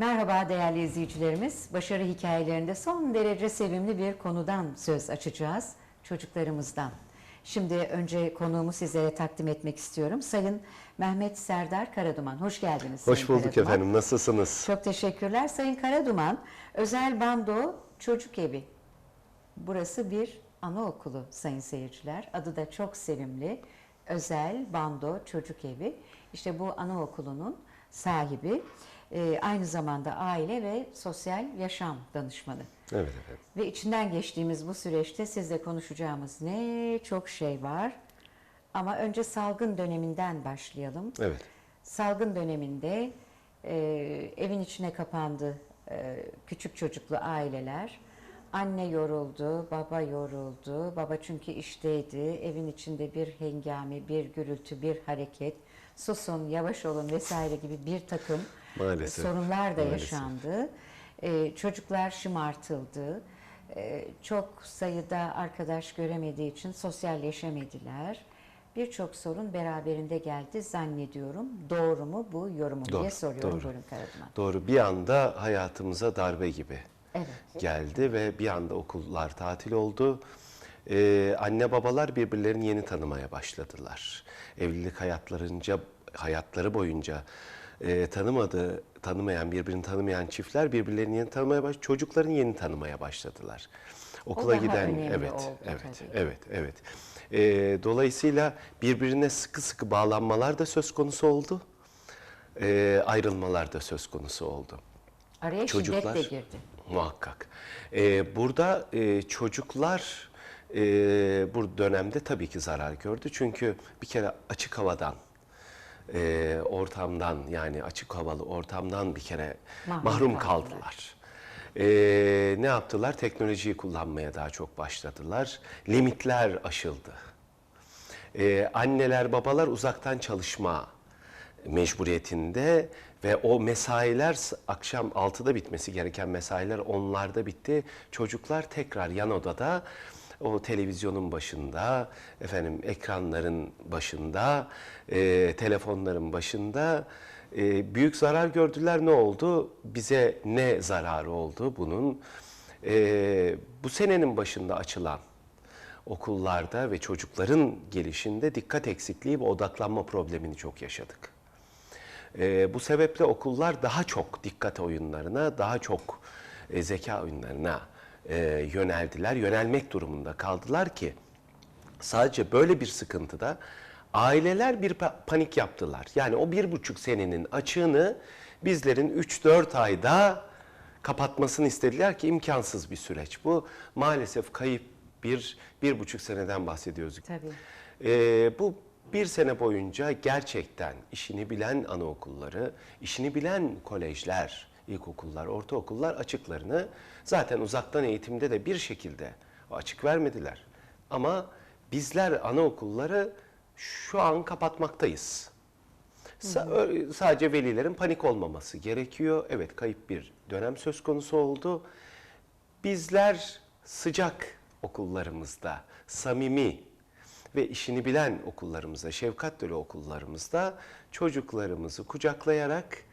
Merhaba değerli izleyicilerimiz. Başarı hikayelerinde son derece sevimli bir konudan söz açacağız. Çocuklarımızdan. Şimdi önce konuğumu sizlere takdim etmek istiyorum. Sayın Mehmet Serdar Karaduman. Hoş geldiniz. Hoş Sayın bulduk Karaduman. efendim. Nasılsınız? Çok teşekkürler. Sayın Karaduman, Özel Bando Çocuk Evi. Burası bir anaokulu sayın seyirciler. Adı da çok sevimli. Özel Bando Çocuk Evi. İşte bu anaokulunun sahibi. Ee, aynı zamanda aile ve sosyal yaşam danışmanı. Evet efendim. Ve içinden geçtiğimiz bu süreçte sizle konuşacağımız ne çok şey var. Ama önce salgın döneminden başlayalım. Evet. Salgın döneminde e, evin içine kapandı e, küçük çocuklu aileler. Anne yoruldu, baba yoruldu. Baba çünkü işteydi. Evin içinde bir hengame, bir gürültü, bir hareket. Susun, yavaş olun vesaire gibi bir takım Maalesef, sorunlar da maalesef. yaşandı. E, çocuklar şımartıldı. E, çok sayıda arkadaş göremediği için sosyalleşemediler. Birçok sorun beraberinde geldi zannediyorum. Doğru mu bu yorumu diye Doğru, soruyorum. doğru. Karaduman. Doğru. Bir anda hayatımıza darbe gibi Evet. geldi ve bir anda okullar tatil oldu. Ee, anne babalar birbirlerini yeni tanımaya başladılar. Evlilik hayatlarınca hayatları boyunca e, tanımadığı, tanımayan, birbirini tanımayan çiftler birbirlerini yeni tanımaya baş, çocukların yeni tanımaya başladılar. Okula giden, evet, oldu evet, tabii. evet, evet. Ee, dolayısıyla birbirine sıkı sıkı bağlanmalar da söz konusu oldu. Ee, ayrılmalar da söz konusu oldu. Araya Çocuklar- şiddet de girdi. Muhakkak. Ee, burada e, çocuklar e, bu dönemde tabii ki zarar gördü. Çünkü bir kere açık havadan, e, ortamdan yani açık havalı ortamdan bir kere Mahrum mahrum, kaldılar. kaldılar. E, ne yaptılar? Teknolojiyi kullanmaya daha çok başladılar. Limitler aşıldı. Ee, anneler babalar uzaktan çalışma mecburiyetinde ve o mesailer akşam 6'da bitmesi gereken mesailer 10'larda bitti. Çocuklar tekrar yan odada o televizyonun başında, efendim ekranların başında, e, telefonların başında e, büyük zarar gördüler. Ne oldu? Bize ne zararı oldu bunun? E, bu senenin başında açılan okullarda ve çocukların gelişinde dikkat eksikliği ve odaklanma problemini çok yaşadık. Ee, bu sebeple okullar daha çok dikkat oyunlarına, daha çok e, zeka oyunlarına e, yöneldiler, yönelmek durumunda kaldılar ki sadece böyle bir sıkıntıda aileler bir pa- panik yaptılar. Yani o bir buçuk senenin açığını bizlerin 3-4 ayda kapatmasını istediler ki imkansız bir süreç. Bu maalesef kayıp bir, bir buçuk seneden bahsediyoruz. Tabii. Ee, bu bir sene boyunca gerçekten işini bilen anaokulları, işini bilen kolejler, ilkokullar, ortaokullar açıklarını zaten uzaktan eğitimde de bir şekilde açık vermediler. Ama bizler anaokulları şu an kapatmaktayız. Sa- sadece velilerin panik olmaması gerekiyor. Evet kayıp bir dönem söz konusu oldu. Bizler sıcak okullarımızda, samimi ve işini bilen okullarımızda, şefkat dolu okullarımızda çocuklarımızı kucaklayarak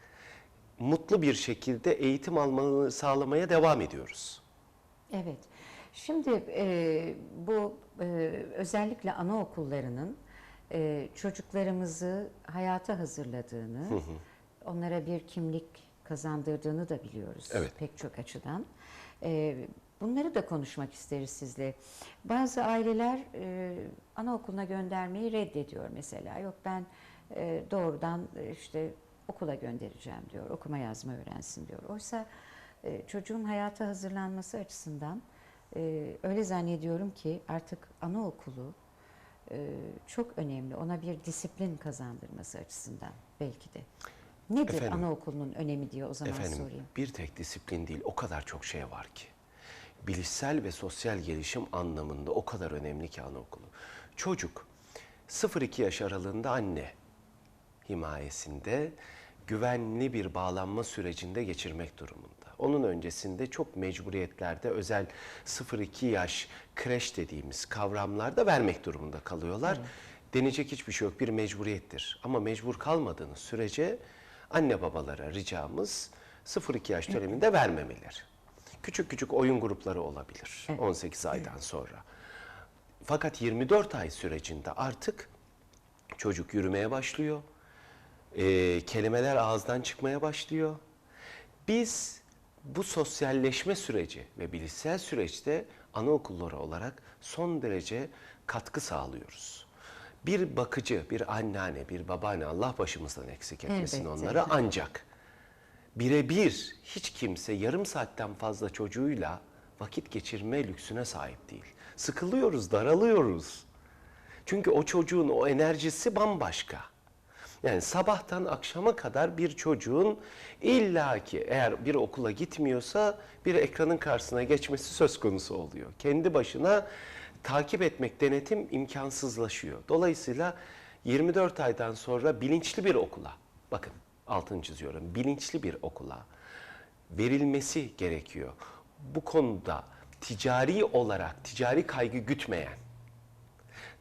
mutlu bir şekilde eğitim almalarını sağlamaya devam ediyoruz. Evet. Şimdi e, bu e, özellikle anaokullarının e, çocuklarımızı hayata hazırladığını, onlara bir kimlik kazandırdığını da biliyoruz Evet. pek çok açıdan. E, bunları da konuşmak isteriz sizle. Bazı aileler e, anaokuluna göndermeyi reddediyor mesela. Yok ben e, doğrudan işte okula göndereceğim diyor, okuma yazma öğrensin diyor. Oysa e, çocuğun hayata hazırlanması açısından e, öyle zannediyorum ki artık anaokulu e, çok önemli. Ona bir disiplin kazandırması açısından belki de. Nedir Efendim? anaokulunun önemi diye o zaman Efendim sorayım. bir tek disiplin değil o kadar çok şey var ki. Bilişsel ve sosyal gelişim anlamında o kadar önemli ki anaokulu. Çocuk 0-2 yaş aralığında anne himayesinde güvenli bir bağlanma sürecinde geçirmek durumunda. Onun öncesinde çok mecburiyetlerde özel 0-2 yaş kreş dediğimiz kavramlarda vermek durumunda kalıyorlar. Denecek hiçbir şey yok bir mecburiyettir. Ama mecbur kalmadığınız sürece anne babalara ricamız 0-2 yaş döneminde vermemeleri. Küçük küçük oyun grupları olabilir 18 aydan sonra. Fakat 24 ay sürecinde artık çocuk yürümeye başlıyor. Ee, kelimeler ağızdan çıkmaya başlıyor. Biz bu sosyalleşme süreci ve bilişsel süreçte anaokulları olarak son derece katkı sağlıyoruz. Bir bakıcı, bir anneanne, bir babaanne Allah başımızdan eksik etmesin Elbette. onları ancak birebir hiç kimse yarım saatten fazla çocuğuyla vakit geçirme lüksüne sahip değil. Sıkılıyoruz, daralıyoruz. Çünkü o çocuğun o enerjisi bambaşka. Yani sabahtan akşama kadar bir çocuğun illaki eğer bir okula gitmiyorsa bir ekranın karşısına geçmesi söz konusu oluyor. Kendi başına takip etmek, denetim imkansızlaşıyor. Dolayısıyla 24 aydan sonra bilinçli bir okula, bakın altını çiziyorum, bilinçli bir okula verilmesi gerekiyor. Bu konuda ticari olarak, ticari kaygı gütmeyen,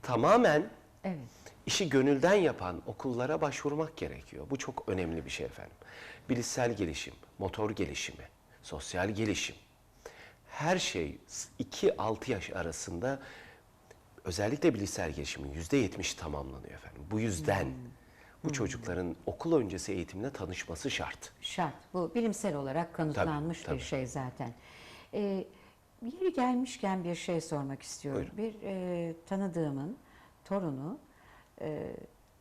tamamen Evet. İşi gönülden yapan okullara başvurmak gerekiyor. Bu çok önemli bir şey efendim. Bilişsel gelişim, motor gelişimi, sosyal gelişim. Her şey 2-6 yaş arasında özellikle bilişsel gelişimin %70 tamamlanıyor efendim. Bu yüzden bu çocukların okul öncesi eğitimle tanışması şart. Şart. Bu bilimsel olarak kanıtlanmış tabii. bir şey zaten. Ee, yeri gelmişken bir şey sormak istiyorum. Bir e, tanıdığımın torunu e,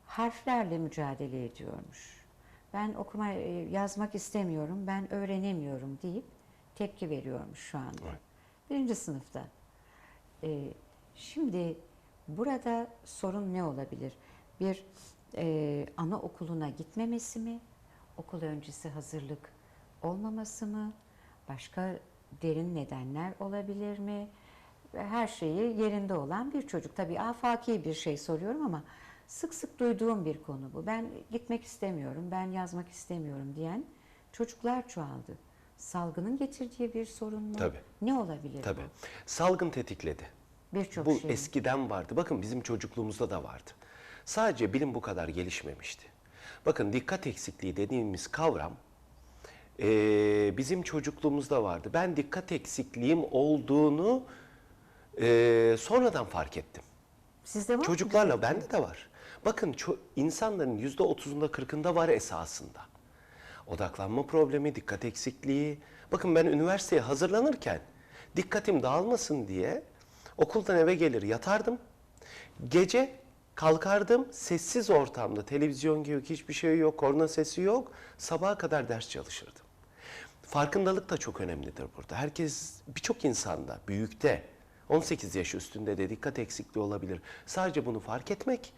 harflerle mücadele ediyormuş. Ben okuma e, yazmak istemiyorum, ben öğrenemiyorum deyip tepki veriyormuş şu anda. Birinci sınıfta. Ee, şimdi burada sorun ne olabilir? Bir e, anaokuluna gitmemesi mi? Okul öncesi hazırlık olmaması mı? Başka derin nedenler olabilir mi? Her şeyi yerinde olan bir çocuk. Tabii afaki bir şey soruyorum ama sık sık duyduğum bir konu bu. Ben gitmek istemiyorum, ben yazmak istemiyorum diyen çocuklar çoğaldı. Salgının getirdiği bir sorun mu? Tabii. Ne olabilir Tabii. bu? Salgın tetikledi. Birçok Bu şey. eskiden vardı. Bakın bizim çocukluğumuzda da vardı. Sadece bilim bu kadar gelişmemişti. Bakın dikkat eksikliği dediğimiz kavram eee, bizim çocukluğumuzda vardı. Ben dikkat eksikliğim olduğunu eee, sonradan fark ettim. Sizde var mı? Çocuklarla bende de var. Bakın ço- insanların yüzde otuzunda kırkında var esasında. Odaklanma problemi, dikkat eksikliği. Bakın ben üniversiteye hazırlanırken dikkatim dağılmasın diye okuldan eve gelir yatardım. Gece kalkardım sessiz ortamda televizyon yok, hiçbir şey yok, korna sesi yok. Sabaha kadar ders çalışırdım. Farkındalık da çok önemlidir burada. Herkes, birçok insanda, büyükte, 18 yaş üstünde de dikkat eksikliği olabilir. Sadece bunu fark etmek,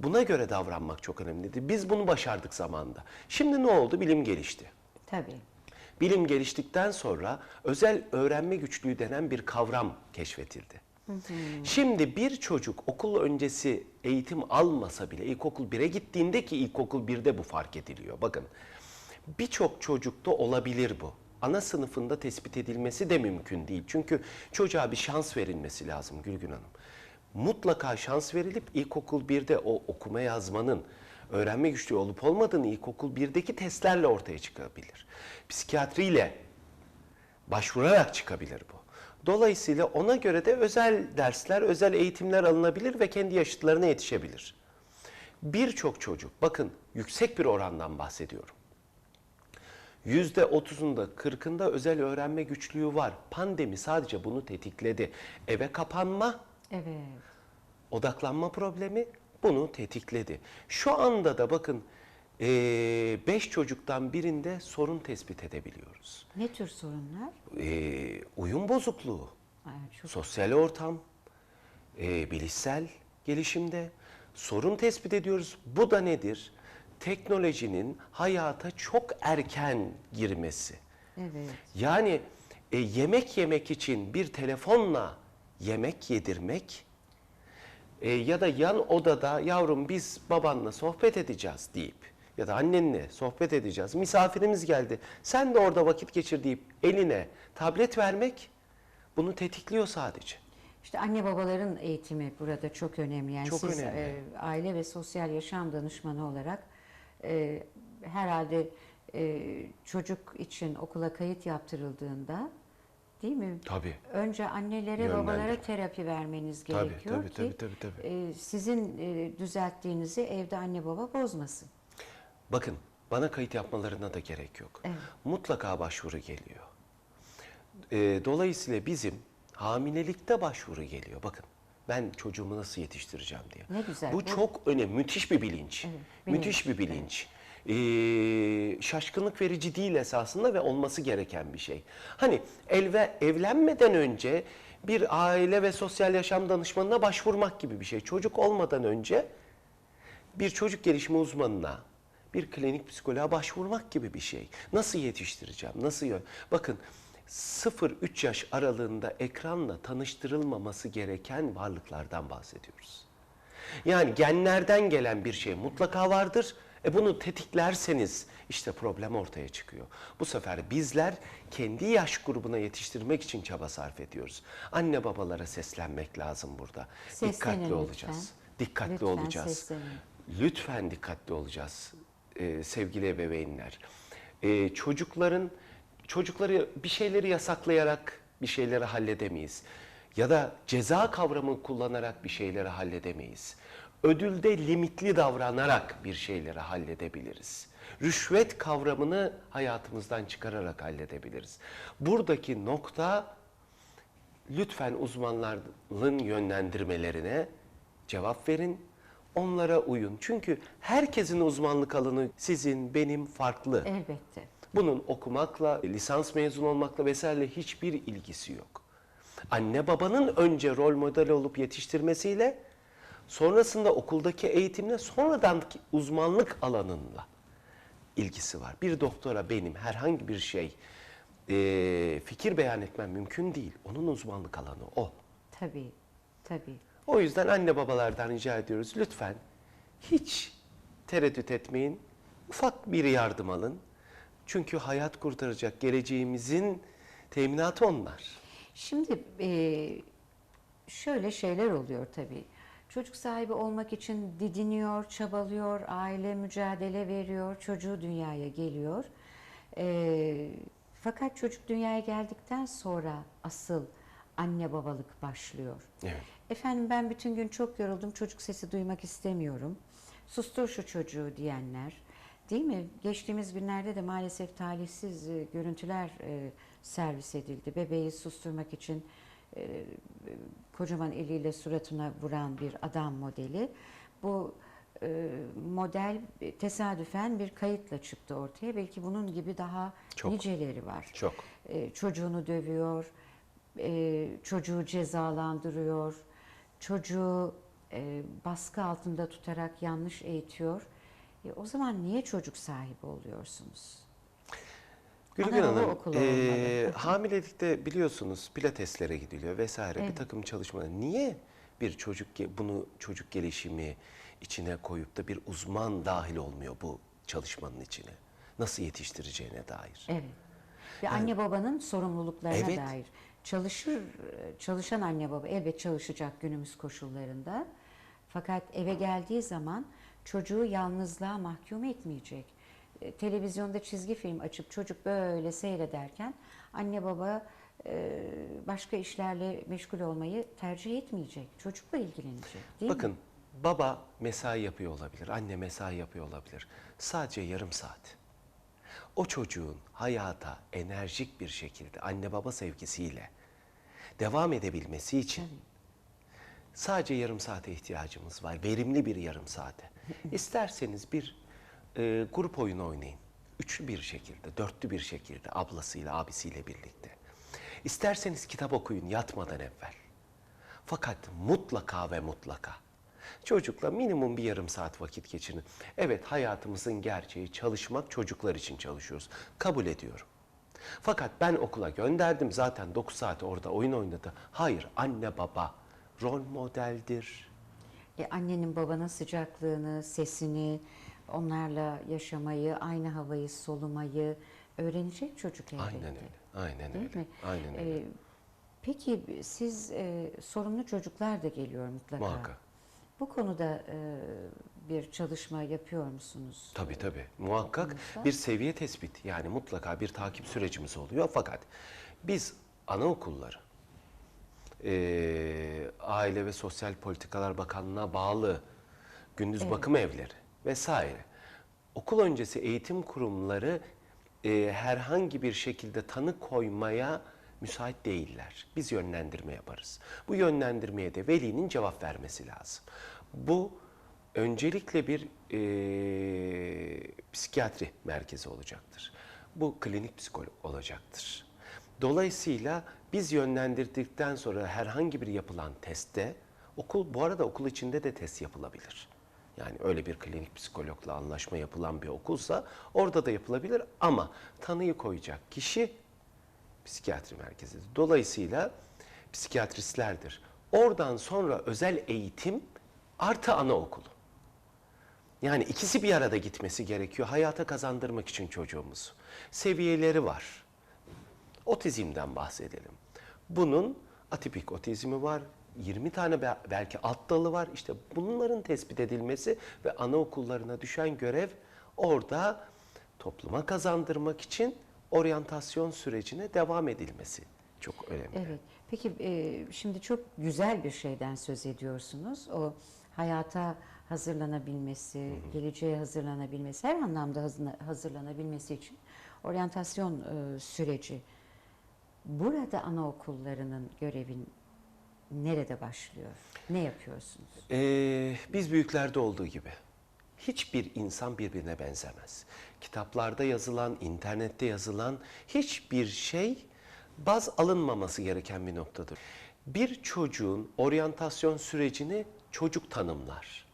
buna göre davranmak çok önemlidir. Biz bunu başardık zamanda. Şimdi ne oldu? Bilim gelişti. Tabii. Bilim geliştikten sonra özel öğrenme güçlüğü denen bir kavram keşfedildi. Şimdi bir çocuk okul öncesi eğitim almasa bile ilkokul 1'e gittiğinde ki ilkokul 1'de bu fark ediliyor. Bakın birçok çocukta olabilir bu. Ana sınıfında tespit edilmesi de mümkün değil. Çünkü çocuğa bir şans verilmesi lazım Gülgün Hanım. Mutlaka şans verilip ilkokul 1'de o okuma yazmanın öğrenme güçlüğü olup olmadığını ilkokul 1'deki testlerle ortaya çıkabilir. Psikiyatriyle başvurarak çıkabilir bu. Dolayısıyla ona göre de özel dersler, özel eğitimler alınabilir ve kendi yaşıtlarına yetişebilir. Birçok çocuk, bakın yüksek bir orandan bahsediyorum. Yüzde otuzunda, kırkında özel öğrenme güçlüğü var. Pandemi sadece bunu tetikledi. Eve kapanma, Evet. odaklanma problemi bunu tetikledi. Şu anda da bakın 5 çocuktan birinde sorun tespit edebiliyoruz. Ne tür sorunlar? Ee, uyum bozukluğu, Ay, çok sosyal ortam, e, bilişsel gelişimde sorun tespit ediyoruz. Bu da nedir? Teknolojinin hayata çok erken girmesi. Evet. Yani e, yemek yemek için bir telefonla yemek yedirmek e, ya da yan odada yavrum biz babanla sohbet edeceğiz deyip ya da annenle sohbet edeceğiz. Misafirimiz geldi. Sen de orada vakit geçir deyip eline tablet vermek bunu tetikliyor sadece. İşte anne babaların eğitimi burada çok önemli. Yani Çok siz önemli. e, aile ve sosyal yaşam danışmanı olarak e, herhalde e, çocuk için okula kayıt yaptırıldığında değil mi? Tabii. Önce annelere Yönlendir. babalara terapi vermeniz Tabii, gerekiyor tabii, ki tabii, tabii, tabii. e, sizin e, düzelttiğinizi evde anne baba bozmasın. Bakın bana kayıt yapmalarına da gerek yok. Evet. Mutlaka başvuru geliyor. Ee, dolayısıyla bizim hamilelikte başvuru geliyor. Bakın ben çocuğumu nasıl yetiştireceğim diye. Ne güzel, Bu, çok önemli. Müthiş bir bilinç. Evet, bilinç, müthiş bir bilinç. Ee, şaşkınlık verici değil esasında ve olması gereken bir şey. Hani elve, evlenmeden önce bir aile ve sosyal yaşam danışmanına başvurmak gibi bir şey. Çocuk olmadan önce bir çocuk gelişimi uzmanına, bir klinik psikoloğa başvurmak gibi bir şey. Nasıl yetiştireceğim? Nasıl yön? Bakın 0-3 yaş aralığında ekranla tanıştırılmaması gereken varlıklardan bahsediyoruz. Yani genlerden gelen bir şey mutlaka vardır. E bunu tetiklerseniz işte problem ortaya çıkıyor. Bu sefer bizler kendi yaş grubuna yetiştirmek için çaba sarf ediyoruz. Anne babalara seslenmek lazım burada. Seslenin Dikkatli lütfen. olacağız. Dikkatli Lütfen olacağız. seslenin. Lütfen dikkatli olacağız e, sevgili ebeveynler. E, çocukların çocukları bir şeyleri yasaklayarak bir şeyleri halledemeyiz. Ya da ceza kavramını kullanarak bir şeyleri halledemeyiz. Ödülde limitli davranarak bir şeyleri halledebiliriz. Rüşvet kavramını hayatımızdan çıkararak halledebiliriz. Buradaki nokta lütfen uzmanların yönlendirmelerine cevap verin. Onlara uyun. Çünkü herkesin uzmanlık alanı sizin, benim farklı. Elbette. Bunun okumakla, lisans mezun olmakla vesaire hiçbir ilgisi yok. Anne babanın önce rol model olup yetiştirmesiyle, sonrasında okuldaki eğitimle, sonradan uzmanlık alanınla ilgisi var. Bir doktora benim herhangi bir şey eee, fikir beyan etmem mümkün değil. Onun uzmanlık alanı o. Tabii. Tabii. O yüzden anne babalardan rica ediyoruz lütfen hiç tereddüt etmeyin. Ufak bir yardım alın. Çünkü hayat kurtaracak geleceğimizin teminatı onlar. Şimdi e, şöyle şeyler oluyor tabii. Çocuk sahibi olmak için didiniyor, çabalıyor, aile mücadele veriyor, çocuğu dünyaya geliyor. E, fakat çocuk dünyaya geldikten sonra asıl anne babalık başlıyor. Evet. Efendim ben bütün gün çok yoruldum, çocuk sesi duymak istemiyorum. Sustur şu çocuğu diyenler. Değil mi? Geçtiğimiz günlerde de maalesef talihsiz e, görüntüler e, servis edildi. Bebeği susturmak için e, kocaman eliyle suratına vuran bir adam modeli. Bu e, model tesadüfen bir kayıtla çıktı ortaya. Belki bunun gibi daha Çok. niceleri var. Çok. E, çocuğunu dövüyor, e, çocuğu cezalandırıyor, çocuğu e, baskı altında tutarak yanlış eğitiyor. E, o zaman niye çocuk sahibi oluyorsunuz? Gülgün Ana baba Hanım, okulu olmalı. hamilelikte biliyorsunuz pilateslere gidiliyor vesaire bir Evet. takım çalışmalar. Niye bir çocuk bunu çocuk gelişimi içine koyup da bir uzman dahil olmuyor bu çalışmanın içine? Nasıl yetiştireceğine dair. Evet. Ve anne babanın sorumluluklarına Evet. dair. Çalışır, çalışan anne baba elbet çalışacak günümüz koşullarında. Fakat eve geldiği zaman çocuğu yalnızlığa mahkum etmeyecek. E, Televizyonda çizgi film açıp çocuk böyle seyrederken anne baba e, başka işlerle meşgul olmayı tercih etmeyecek. Çocukla ilgilenecek değil mi? Bakın baba mesai yapıyor olabilir, anne mesai yapıyor olabilir. Sadece yarım saat. O çocuğun hayata enerjik bir şekilde anne baba sevgisiyle devam edebilmesi için sadece yarım saate ihtiyacımız var. Verimli bir yarım saate. İsterseniz bir e, grup oyunu oynayın. Üçlü bir şekilde, dörtlü bir şekilde ablasıyla, abisiyle birlikte. İsterseniz kitap okuyun yatmadan evvel. Fakat mutlaka ve mutlaka çocukla minimum bir yarım saat vakit geçirin. Evet hayatımızın gerçeği çalışmak çocuklar için çalışıyoruz. Kabul ediyorum. Fakat ben okula gönderdim zaten 9 saat orada oyun oynadı. Hayır anne baba rol modeldir. E, annenin babanın sıcaklığını, sesini, onlarla yaşamayı, aynı havayı solumayı öğrenecek çocuk elbette. Aynen öyle. Aynen Değil öyle. mi? Aynen öyle. Ee, peki siz e, sorunlu çocuklar da geliyor mutlaka. Muhakkak. Bu konuda e, bir çalışma yapıyor musunuz? Tabii tabii. Muhakkak Sonuçta. bir seviye tespit yani mutlaka bir takip sürecimiz oluyor. Fakat biz anaokulları eee Aile ve Sosyal Politikalar Bakanlığı'na bağlı gündüz bakım evleri vesaire okul öncesi eğitim kurumları eee, herhangi bir şekilde tanı koymaya müsait değiller. Biz yönlendirme yaparız. Bu yönlendirmeye de velinin cevap vermesi lazım. Bu öncelikle bir eee, psikiyatri merkezi olacaktır. Bu klinik psikolog olacaktır. Dolayısıyla biz yönlendirdikten sonra herhangi bir yapılan testte okul bu arada okul içinde de test yapılabilir. Yani öyle bir klinik psikologla anlaşma yapılan bir okulsa orada da yapılabilir ama tanıyı koyacak kişi psikiyatri merkezidir. Dolayısıyla psikiyatristlerdir. Oradan sonra özel eğitim artı anaokulu. Yani ikisi bir arada gitmesi gerekiyor hayata kazandırmak için çocuğumuzu. Seviyeleri var. Otizmden bahsedelim. Bunun atipik otizmi var. 20 tane be- belki alt dalı var. İşte bunların tespit edilmesi ve anaokullarına düşen görev orada topluma kazandırmak için oryantasyon sürecine devam edilmesi çok önemli. Evet. Peki e, şimdi çok güzel bir şeyden söz ediyorsunuz. O hayata hazırlanabilmesi, geleceğe hazırlanabilmesi, her anlamda hazırla- hazırlanabilmesi için oryantasyon e, süreci. Burada anaokullarının görevin nerede başlıyor? Ne yapıyorsunuz? Ee, biz büyüklerde olduğu gibi hiçbir insan birbirine benzemez. Kitaplarda yazılan, internette yazılan hiçbir şey baz alınmaması gereken bir noktadır. Bir çocuğun oryantasyon sürecini çocuk tanımlar.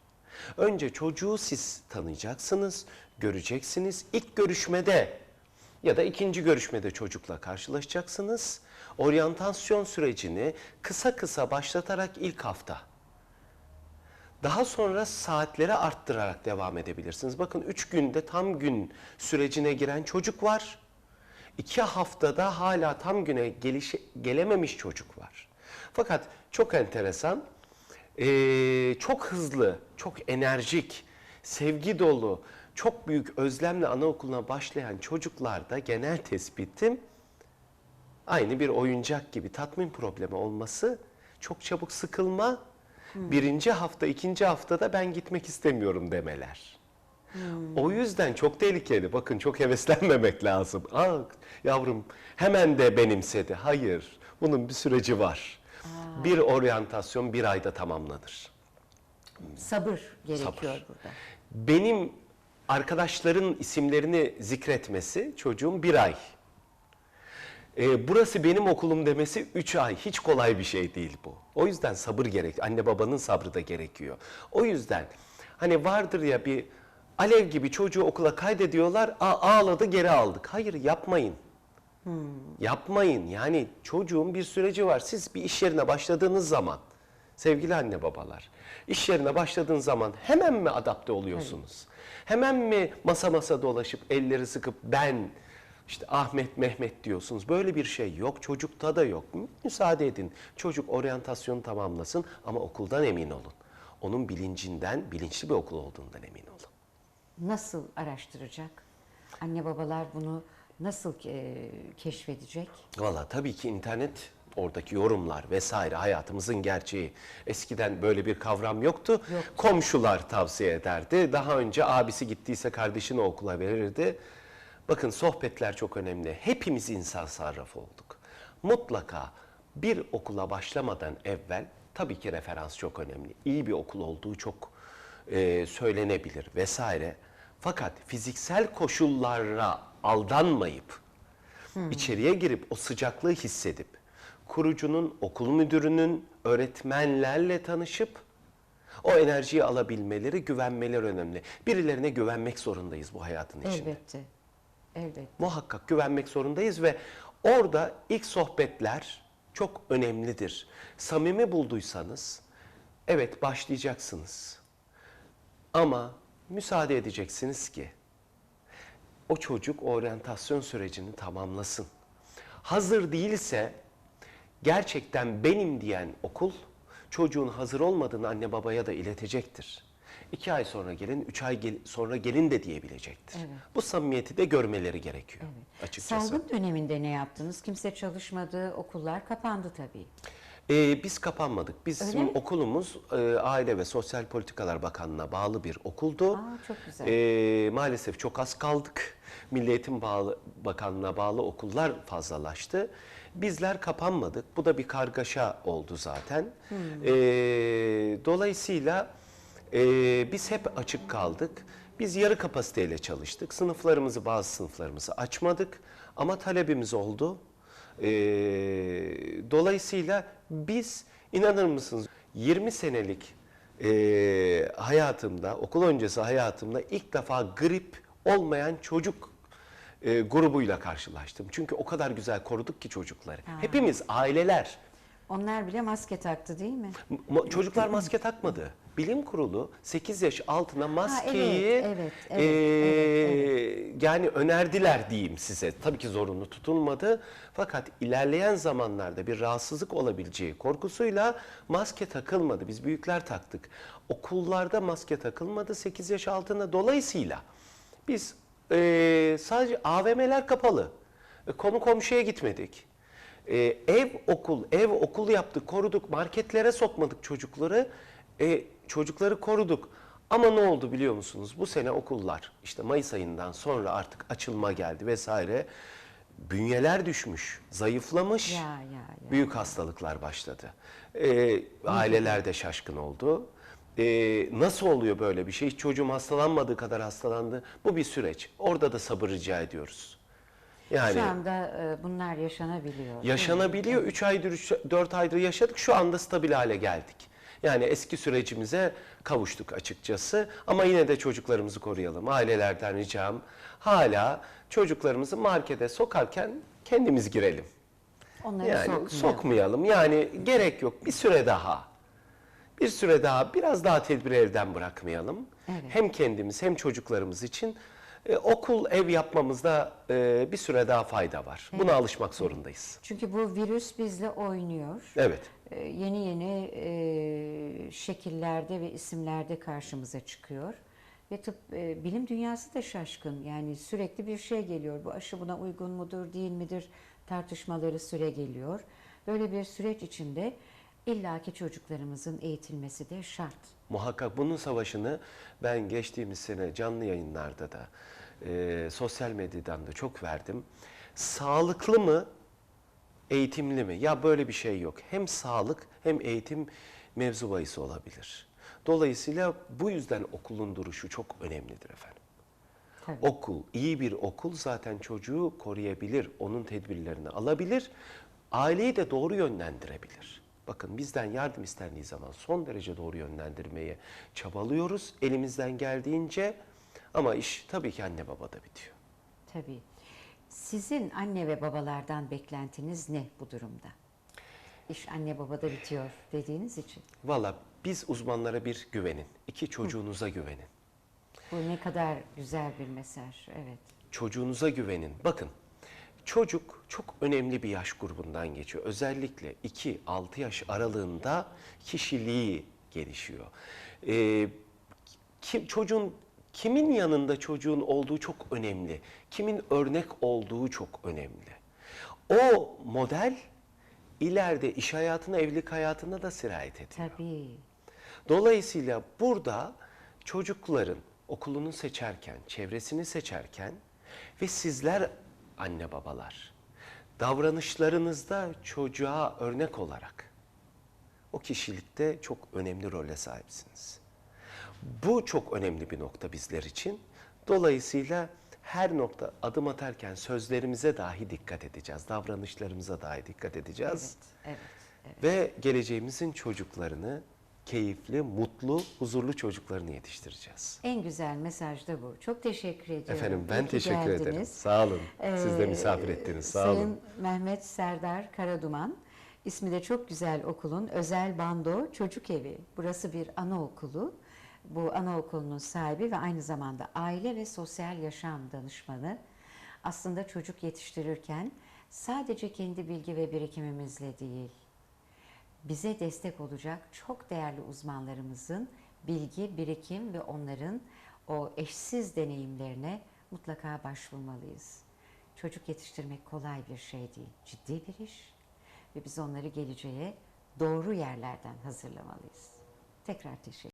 Önce çocuğu siz tanıyacaksınız, göreceksiniz. İlk görüşmede ya da ikinci görüşmede çocukla karşılaşacaksınız. Oryantasyon sürecini kısa kısa başlatarak ilk hafta daha sonra saatleri arttırarak devam edebilirsiniz. Bakın 3 günde tam gün sürecine giren çocuk var. 2 haftada hala tam güne gelişe, gelememiş çocuk var. Fakat çok enteresan, eee, çok hızlı, çok enerjik, sevgi dolu, çok büyük özlemle anaokuluna başlayan çocuklarda genel tespitim aynı bir oyuncak gibi tatmin problemi olması, çok çabuk sıkılma, birinci hafta, ikinci haftada ben gitmek istemiyorum demeler. O yüzden çok tehlikeli. Bakın çok heveslenmemek lazım. Aa, yavrum hemen de benimsedi. Hayır, bunun bir süreci var. Bir oryantasyon bir ayda tamamlanır. Sabır gerekiyor Sabır. burada. Benim arkadaşların isimlerini zikretmesi çocuğum bir ay. Ee, burası benim okulum demesi üç ay. Hiç kolay bir şey değil bu. O yüzden sabır gerek. Anne babanın sabrı da gerekiyor. O yüzden hani vardır ya bir alev gibi çocuğu okula kaydediyorlar. Aa, ağladı geri aldık. Hayır yapmayın. Yapmayın. Yani çocuğun bir süreci var. Siz bir iş yerine başladığınız zaman sevgili anne babalar iş yerine başladığınız zaman hemen mi adapte oluyorsunuz? Hemen mi masa masa dolaşıp elleri sıkıp ben işte Ahmet Mehmet diyorsunuz. Böyle bir şey yok. Çocukta da yok. Müsaade edin. Çocuk oryantasyonu tamamlasın ama okuldan emin olun. Onun bilincinden, bilinçli bir okul olduğundan emin olun. Nasıl araştıracak? Anne babalar bunu nasıl e, keşfedecek? Valla tabii ki internet oradaki yorumlar vesaire hayatımızın gerçeği. Eskiden böyle bir kavram yoktu. Komşular tavsiye ederdi. Daha önce abisi gittiyse kardeşini okula verirdi. Bakın sohbetler çok önemli. Hepimiz insan sarrafı olduk. Mutlaka bir okula başlamadan evvel tabii ki referans çok önemli. İyi bir okul olduğu çok e, söylenebilir vesaire. Fakat fiziksel koşullara aldanmayıp içeriye girip o sıcaklığı hissedip kurucunun, okul müdürünün, öğretmenlerle tanışıp o enerjiyi alabilmeleri, güvenmeleri önemli. Birilerine güvenmek zorundayız bu hayatın içinde. Elbette. Elbette. Muhakkak güvenmek zorundayız ve orada ilk sohbetler çok önemlidir. Samimi bulduysanız evet başlayacaksınız. Ama müsaade edeceksiniz ki o çocuk oryantasyon sürecini tamamlasın. Hazır değilse gerçekten benim diyen okul çocuğun hazır olmadığını anne babaya da iletecektir. İki ay sonra gelin, üç ay gel- sonra gelin de diyebilecektir. Evet. Bu samimiyeti de görmeleri gerekiyor Evet. açıkçası. Salgın döneminde ne yaptınız? Kimse çalışmadı, okullar kapandı tabii. Ee, biz kapanmadık. Bizim okulumuz e, Aile ve Sosyal Politikalar Bakanlığı'na bağlı bir okuldu. Aa, çok güzel. Ee, maalesef çok az kaldık. Milli Eğitim bağlı, Bakanlığı'na bağlı okullar fazlalaştı. Bizler kapanmadık. Bu da bir kargaşa oldu zaten. Hmm. Ee, dolayısıyla e, biz hep açık kaldık. Biz yarı kapasiteyle çalıştık. Sınıflarımızı, bazı sınıflarımızı açmadık. Ama talebimiz oldu. Ee, dolayısıyla biz inanır mısınız 20 senelik e, hayatımda, okul öncesi hayatımda ilk defa grip olmayan çocuk e, grubuyla karşılaştım. Çünkü o kadar güzel koruduk ki çocukları. Hepimiz aileler. Onlar bile maske taktı değil mi? Ma- çocuklar maske takmadı. Bilim kurulu 8 yaş altına maskeyi evet, evet, evet, eee, yani önerdiler diyeyim size. Tabii ki zorunlu tutulmadı. Fakat ilerleyen zamanlarda bir rahatsızlık olabileceği korkusuyla maske takılmadı. Biz büyükler taktık. Okullarda maske takılmadı 8 yaş altına. Dolayısıyla biz eee, sadece AVM'ler kapalı. E, Konu komşuya gitmedik. Ee, ev okul, ev okul yaptık, koruduk. Marketlere sokmadık çocukları. E, çocukları koruduk. Ama ne oldu biliyor musunuz? Bu sene okullar işte Mayıs ayından sonra artık açılma geldi vesaire. Bünyeler düşmüş, zayıflamış. Ya, ya, ya. Büyük hastalıklar başladı. Ee, aileler de şaşkın oldu. Ee, nasıl oluyor böyle bir şey? Hiç çocuğum hastalanmadığı kadar hastalandı. Bu bir süreç. Orada da sabır rica ediyoruz. Yani Şu anda e, bunlar yaşanabiliyor. yaşanabiliyor. 3 aydır, 4 aydır yaşadık. Şu anda stabil hale geldik. Yani eski sürecimize kavuştuk açıkçası. Ama yine de çocuklarımızı koruyalım. Ailelerden ricam hala çocuklarımızı markete sokarken kendimiz girelim. Onları Yani sokmayalım. sokmayalım. Yani gerek yok. Bir süre daha. Bir süre daha biraz daha tedbiri elden bırakmayalım. Evet. Hem kendimiz hem çocuklarımız için e, okul ev yapmamızda e, bir süre daha fayda var. Buna alışmak zorundayız. Çünkü bu virüs bizle oynuyor. Evet. E, yeni yeni e, şekillerde ve isimlerde karşımıza çıkıyor. Ve tıp e, bilim dünyası da şaşkın. Yani sürekli bir şey geliyor. Bu aşı buna uygun mudur, değil midir tartışmaları süre geliyor. Böyle bir süreç içinde illaki çocuklarımızın eğitilmesi de şart. Muhakkak bunun savaşını ben geçtiğimiz sene canlı yayınlarda da e, sosyal medyadan da çok verdim. Sağlıklı mı, eğitimli mi? Ya böyle bir şey yok. Hem sağlık hem eğitim mevzu bahisi olabilir. Dolayısıyla bu yüzden okulun duruşu çok önemlidir efendim. Tabii. Okul, iyi bir okul zaten çocuğu koruyabilir, onun tedbirlerini alabilir, aileyi de doğru yönlendirebilir. Bakın bizden yardım istendiği zaman son derece doğru yönlendirmeye çabalıyoruz elimizden geldiğince ama iş tabii ki anne babada bitiyor. Tabii. Sizin anne ve babalardan beklentiniz ne bu durumda? İş anne babada bitiyor dediğiniz için. Valla biz uzmanlara bir güvenin, iki çocuğunuza güvenin. Bu ne kadar güzel bir mesaj. Evet. çocuğunuza güvenin. Bakın çocuk çok önemli bir yaş grubundan geçiyor. Özellikle 2-6 yaş aralığında kişiliği gelişiyor. Ee, kim, çocuğun kimin yanında çocuğun olduğu çok önemli. Kimin örnek olduğu çok önemli. O model ileride iş hayatına, evlilik hayatına da sirayet ediyor. Tabii. Dolayısıyla burada çocukların okulunu seçerken, çevresini seçerken ve sizler anne babalar davranışlarınızda çocuğa örnek olarak o kişilikte çok önemli role sahipsiniz. Bu çok önemli bir nokta bizler için. Dolayısıyla her nokta adım atarken sözlerimize dahi dikkat edeceğiz, davranışlarımıza dahi dikkat edeceğiz. Evet. Evet. Ve geleceğimizin çocuklarını keyifli, mutlu, huzurlu çocuklarını yetiştireceğiz. En güzel mesaj da bu. Çok teşekkür ediyorum. Efendim ben İyi teşekkür ederim. geldiniz. Sağ olun. Siz de Ee, misafir ettiniz. Sağ Sayın olun. Mehmet Serdar Karaduman. İsmi de çok güzel okulun Özel Bando Çocuk Evi. Burası bir anaokulu. Bu anaokulunun sahibi ve aynı zamanda aile ve sosyal yaşam danışmanı. Aslında çocuk yetiştirirken sadece kendi bilgi ve birikimimizle değil, bize destek olacak çok değerli uzmanlarımızın bilgi, birikim ve onların o eşsiz deneyimlerine mutlaka başvurmalıyız. Çocuk yetiştirmek kolay bir şey değil, ciddi bir iş ve biz onları geleceğe doğru yerlerden hazırlamalıyız. Tekrar teşekkür